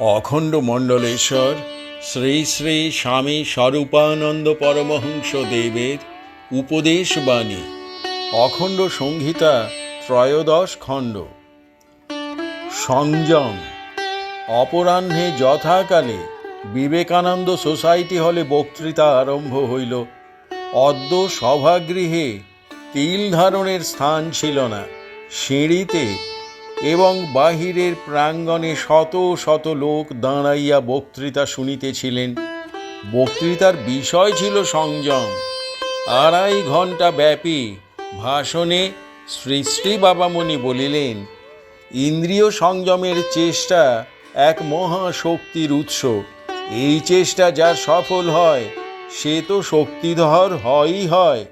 অখণ্ড মণ্ডলেশ্বর, শ্রী শ্রী স্বামী স্বরূপানন্দ পরমহংস দেবের উপদেশ বাণী। অখণ্ড সংহিতা ত্রয়োদশ খণ্ড। সংযম। অপরাহ্নে যথাকালে বিবেকানন্দ সোসাইটি হলে বক্তৃতা আরম্ভ হইল। অদ্য সভাগৃহে তিল ধারণের স্থান ছিল না। সিঁড়িতে এবং বাহিরের প্রাঙ্গণে শত শত লোক দাঁড়াইয়া বক্তৃতা শুনিতেছিলেন। বক্তৃতার বিষয় ছিল সংযম। আড়াই ঘণ্টা ব্যাপী ভাষণে শ্রী শ্রী বাবামণি বলিলেন, ইন্দ্রিয় সংযমের চেষ্টা এক মহাশক্তির উৎস। এই চেষ্টা যার সফল হয়, সে তো শক্তিধর হয়ই হয়।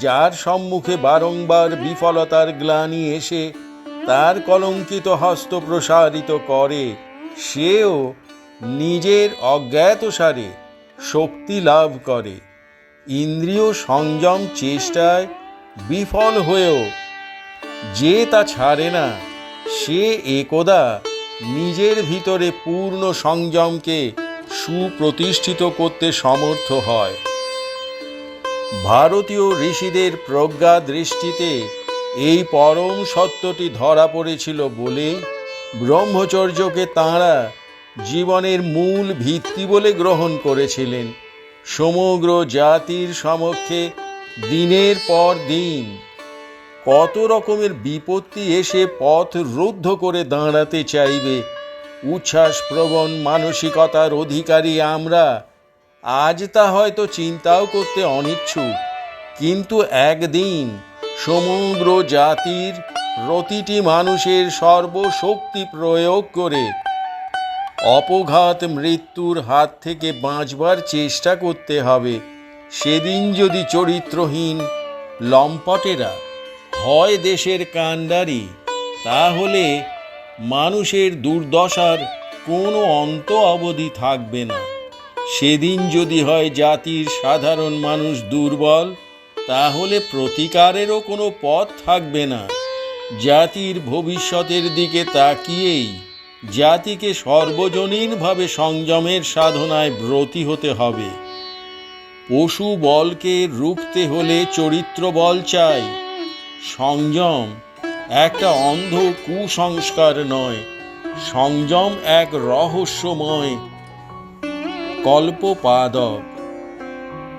যার সম্মুখে বারংবার বিফলতার গ্লানি এসে তার কলঙ্কিত হস্ত প্রসারিত করে, সেও নিজের অজ্ঞাতসারে শক্তি লাভ করে। ইন্দ্রিয় সংযম চেষ্টায় বিফল হয়েও যে তা ছাড়ে না, সে একদা নিজের ভিতরে পূর্ণ সংযমকে সুপ্রতিষ্ঠিত করতে সমর্থ হয়। ভারতীয় ঋষিদের প্রজ্ঞা দৃষ্টিতে এই পরম সত্যটি ধরা পড়েছিল বলে ব্রহ্মচর্যকে তাঁরা জীবনের মূল ভিত্তি বলে গ্রহণ করেছিলেন। সমগ্র জাতির সমক্ষে দিনের পর দিন কত রকমের বিপত্তি এসে পথ রুদ্ধ করে দাঁড়াতে চাইবে, উচ্ছ্বাস প্রবণ মানসিকতার অধিকারী আমরা। আজ তা হয়তো চিন্তাও করতে অনিচ্ছুক, কিন্তু একদিন সমগ্র জাতির প্রতিটি মানুষের সর্বশক্তি প্রয়োগ করে অপঘাত মৃত্যুর হাত থেকে বাঁচবার চেষ্টা করতে হবে। সেদিন যদি চরিত্রহীন লম্পটেরা হয় দেশের কাণ্ডারি, তাহলে মানুষের দুর্দশার কোনো অন্ত অবধি থাকবে না। সেদিন যদি হয় জাতির সাধারণ মানুষ দুর্বল তাহলে প্রতিকারেরও কোনো পথ থাকবে না। জাতির ভবিষ্যতের দিকে তাকিয়েই জাতিকে সর্বজনীনভাবে সংযমের সাধনায় ব্রতী হতে হবে। পশু বলকে রুখতে হলে চরিত্র বল চাই। সংযম একটা অন্ধ কুসংস্কার নয়, সংযম এক রহস্যময় কল্পপাদক।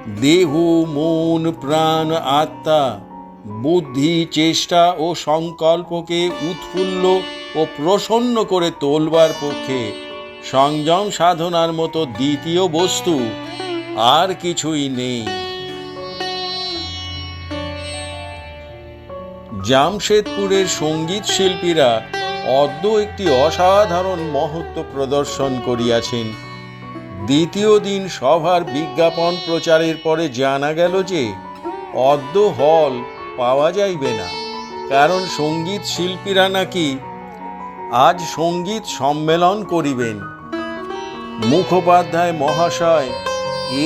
দেহ, মন, প্রাণ, আত্মা, বুদ্ধি, চেষ্টা ও সংকল্পকে উৎফুল্ল ও প্রসন্ন করে তোলবার পক্ষে সংযম সাধনার মতো দ্বিতীয় বস্তু আর কিছুই নেই। জামশেদপুরের সংগীত শিল্পীরা অদ্য একটি অসাধারণ মহত্ব প্রদর্শন করিয়াছেন। দ্বিতীয় দিন সভার বিজ্ঞাপন প্রচারের পরে জানা গেল যে অদ্য হল পাওয়া যাইবে না। কারণ সংগীত শিল্পীরা নাকি আজ সংগীত সম্মেলন করিবেন। মুখোপাধ্যায় মহাশয়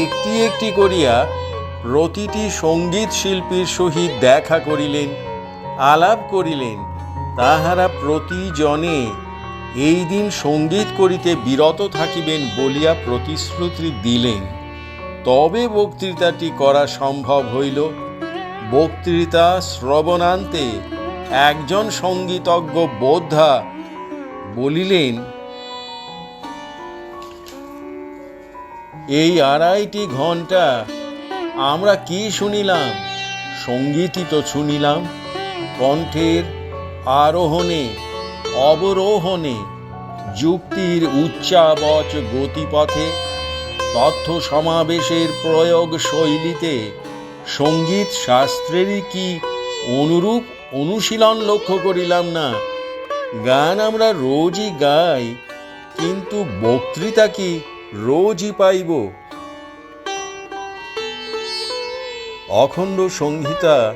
একটি একটি করিয়া প্রতিটি সংগীত শিল্পীর সহিত দেখা করিলেন, আলাপ করিলেন। তাহারা প্রতিজনে এই দিন সংগীত করিতে বিরত থাকিবেন বলিয়া প্রতিশ্রুতি দিলেন। তবে বক্তৃতাটি করা সম্ভব হইল, বক্তৃতা শ্রবণান্তে একজন সঙ্গীতজ্ঞ বোদ্ধা বলিলেন, এই আড়াইটি ঘণ্টা আমরা কি শুনিলাম? সঙ্গীতই তো শুনিলাম, কণ্ঠের আরোহণে অবরোহণে, যুক্তির উচ্চাবচ গতিপথে তথ্য সমাবেশের প্রয়োগ শৈলীতে সংগীত শাস্ত্রেরই কি অনুরূপ অনুশীলন লক্ষ্য করিলাম না? গান আমরা রোজই গাই, কিন্তু বক্তৃতা কি রোজই পাইব? অখণ্ড সংহিতা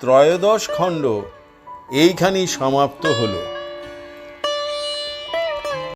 ত্রয়োদশ খণ্ড, এইখানেই সমাপ্ত হলো।